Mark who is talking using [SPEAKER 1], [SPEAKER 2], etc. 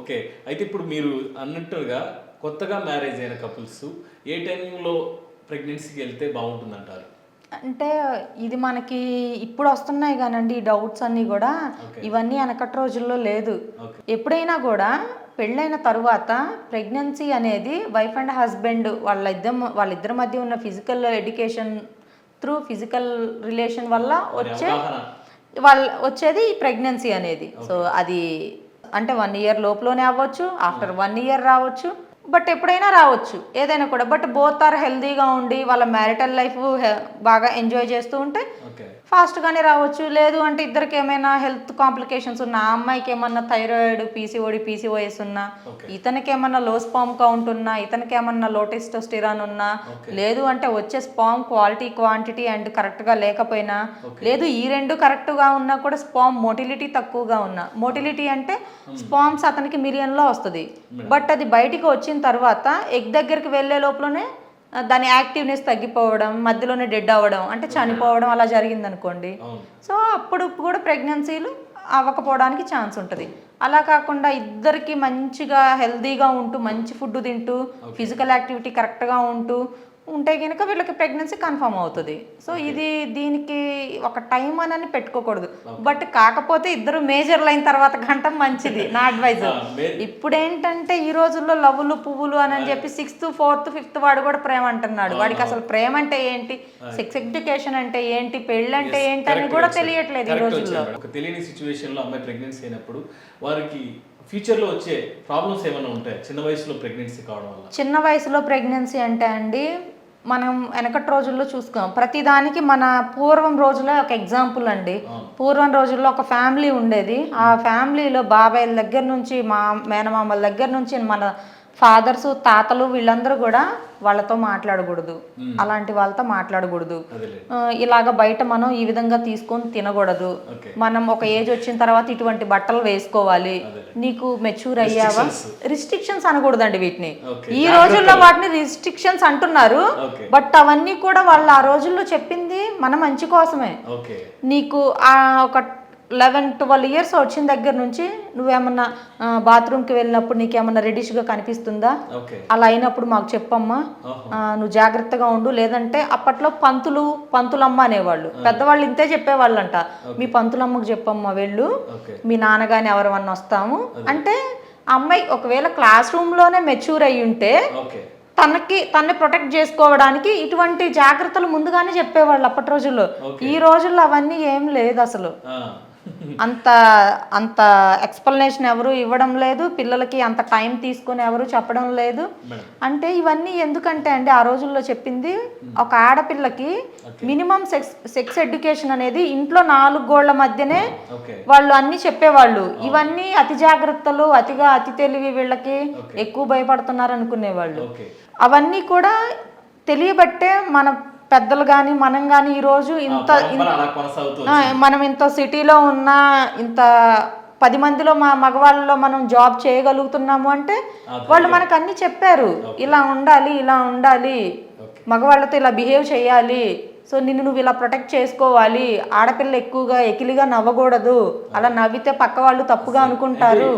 [SPEAKER 1] Okay అయితే ఇప్పుడు మీరు అన్నట్టుగా కొత్తగా మ్యారేజ్ అయిన కపుల్స్ ఏ టైంలో ప్రెగ్నెన్సీకి వెళ్తే బాగుంటుంది అంటారు
[SPEAKER 2] అంటే ఇది మనకి ఇప్పుడు వస్తున్నాయి కానండి ఈ డౌట్స్ అన్నీ కూడా. ఇవన్నీ వెనకటి రోజుల్లో లేదు. ఎప్పుడైనా కూడా పెళ్ళైన తరువాత ప్రెగ్నెన్సీ అనేది వైఫ్ అండ్ హస్బెండ్ వాళ్ళ ఇద్దరు వాళ్ళిద్దరి మధ్య ఉన్న physical education through physical relation వల్ల వచ్చే వాళ్ళ వచ్చేది ఈ ప్రెగ్నెన్సీ అనేది. సో అది అంటే వన్ ఇయర్ లోపలనే అవ్వచ్చు ఆఫ్టర్ వన్ ఇయర్ రావచ్చు. బట్ ఎప్పుడైనా రావచ్చు ఏదైనా కూడా. బట్ బోత్ ఆర్ హెల్దీగా ఉండి వాళ్ళ మ్యారిటల్ లైఫ్ బాగా ఎంజాయ్ చేస్తూ ఉంటే ఫాస్ట్గానే రావచ్చు. లేదు అంటే ఇద్దరికి ఏమైనా హెల్త్ కాంప్లికేషన్స్ ఉన్నా ఆ అమ్మాయికి ఏమన్నా థైరాయిడ్ పీసీఓడి పీసీఓఎస్ ఉన్నా. ఇతనికి ఏమన్నా లో స్పామ్ కౌంట్ ఉన్నా ఇతనికి ఏమన్నా లో టెస్టోస్టిరాన్ ఉన్నా. లేదు అంటే వచ్చే స్పామ్ క్వాలిటీ క్వాంటిటీ అండ్ కరెక్ట్గా లేకపోయినా. లేదు ఈ రెండు కరెక్ట్గా ఉన్నా కూడా స్పామ్ మోటిలిటీ తక్కువగా ఉన్నా. మోటిలిటీ అంటే స్పామ్స్ అతనికి మిలియన్లో వస్తుంది. బట్ అది బయటికి వచ్చిన తర్వాత ఎగ్ దగ్గరికి వెళ్ళే లోపలనే దాని యాక్టివ్నెస్ తగ్గిపోవడం మధ్యలోనే డెడ్ అవ్వడం అంటే చనిపోవడం అలా జరిగింది అనుకోండి సో అప్పుడు కూడా ప్రెగ్నెన్సీలు అవ్వకపోవడానికి ఛాన్స్ ఉంటుంది. అలా కాకుండా ఇద్దరికి మంచిగా హెల్తీగా ఉంటూ మంచి ఫుడ్ తింటూ ఫిజికల్ యాక్టివిటీ కరెక్ట్గా ఉంటూ ఉంటే కనుక వీళ్ళకి ప్రెగ్నెన్సీ కన్ఫర్మ్ అవుతుంది. సో ఇది దీనికి ఒక టైం అని పెట్టుకోకూడదు. బట్ కాకపోతే ఇద్దరు మేజర్లు అయిన తర్వాత గంట మంచిది నా అడ్వైజ్ ఇప్పుడు ఏంటంటే ఈ రోజుల్లో లవ్వులు పువ్వులు అని అని చెప్పి సిక్స్త్ ఫోర్త్ ఫిఫ్త్ వాడు కూడా ప్రేమ అంటున్నాడు. వాడికి అసలు ప్రేమ అంటే ఏంటి? సెక్స్ ఎడ్యుకేషన్ అంటే ఏంటి? పెళ్ళి అంటే ఏంటి అని కూడా. తెలియట్లేదు ఈ రోజుల్లో.
[SPEAKER 1] ఒక తెలియని సిచ్యువేషన్లో అమ్మాయి ప్రెగ్నెన్సీ అయినప్పుడు వారికి ఫ్యూచర్లో వచ్చే ప్రాబ్లమ్స్ ఏమైనా ఉంటాయి? చిన్న వయసులో ప్రెగ్నెన్సీ కావడం వల్ల.
[SPEAKER 2] చిన్న వయసులో ప్రెగ్నెన్సీ అంటే అండి మనం వెనకటి రోజుల్లో చూసుకోం ప్రతిదానికి మన పూర్వం రోజుల్లో ఒక ఎగ్జాంపుల్ అండి. పూర్వం రోజుల్లో ఒక ఫ్యామిలీ ఉండేది. ఆ ఫ్యామిలీలో బాబాయిల దగ్గర నుంచి మా మేనమామల దగ్గర నుంచి మన ఫాదర్స్ తాతలు వీళ్ళందరూ కూడా వాళ్ళతో మాట్లాడకూడదు. అలాంటి వాళ్ళతో మాట్లాడకూడదు. ఇలాగ బయట మనం ఈ విధంగా తీసుకొని తినకూడదు. మనం ఒక ఏజ్ వచ్చిన తర్వాత ఇటువంటి బట్టలు వేసుకోవాలి. నీకు మెచ్యూర్ అయ్యావా? రిస్ట్రిక్షన్స్ అనకూడదండి వీటిని. ఈ రోజుల్లో వాటిని రిస్ట్రిక్షన్స్ అంటున్నారు. బట్ అవన్నీ కూడా వాళ్ళు ఆ రోజుల్లో చెప్పింది మన మంచి కోసమే. నీకు ఆ ఒక లెవెన్ ట్వెల్వ్ ఇయర్స్ వచ్చిన దగ్గర నుంచి నువ్వేమన్నా బాత్రూమ్కి వెళ్ళినప్పుడు నీకేమన్నా రెడిష్గా కనిపిస్తుందా? అలా అయినప్పుడు మాకు చెప్పమ్మా. నువ్వు జాగ్రత్తగా ఉండు. లేదంటే అప్పట్లో పంతులు పంతులమ్మ అనేవాళ్ళు. పెద్దవాళ్ళు ఇంతే చెప్పేవాళ్ళంట. మీ పంతులమ్మకు చెప్పమ్మా వెళ్ళు. మీ నాన్నగాని ఎవరన్నా వస్తాము. అంటే అమ్మాయి ఒకవేళ క్లాస్ రూమ్లోనే మెచ్యూర్ అయ్యి ఉంటే తనకి తన్ని ప్రొటెక్ట్ చేసుకోవడానికి ఇటువంటి జాగ్రత్తలు ముందుగానే చెప్పేవాళ్ళు అప్పటి రోజుల్లో. ఈ రోజుల్లో అవన్నీ ఏం లేదు అసలు. అంత అంత ఎక్స్ప్లెనేషన్ ఎవరు ఇవ్వడం లేదు పిల్లలకి అంత టైం తీసుకొని ఎవరు చెప్పడం లేదు. అంటే ఇవన్నీ ఎందుకంటే అండి ఆ రోజుల్లో చెప్పింది ఒక ఆడపిల్లకి మినిమం సెక్స్ సెక్స్ ఎడ్యుకేషన్ అనేది ఇంట్లో నాలుగు గోళ్ళ మధ్యనే వాళ్ళు అన్ని చెప్పేవాళ్ళు. ఇవన్నీ అతి జాగ్రత్తలు అతిగా అతి తెలివి వీళ్ళకి. ఎక్కువ భయపడుతున్నారు అనుకునేవాళ్ళు. అవన్నీ కూడా తెలియబట్టే మన పెద్దలు కానీ మనం కానీ ఈరోజు ఇంత మనం ఇంత సిటీలో ఉన్న ఇంత పది మందిలో మా మగవాళ్ళలో మనం జాబ్ చేయగలుగుతున్నాము అంటే వాళ్ళు మనకు అన్ని చెప్పారు. ఇలా ఉండాలి ఇలా ఉండాలి. మగవాళ్ళతో ఇలా బిహేవ్ చేయాలి. సో నిన్ను నువ్వు ఇలా ప్రొటెక్ట్ చేసుకోవాలి. ఆడపిల్ల ఎక్కువగా ఎకిలిగా నవ్వకూడదు. అలా నవ్వితే పక్క వాళ్ళు తప్పుగా అనుకుంటారు.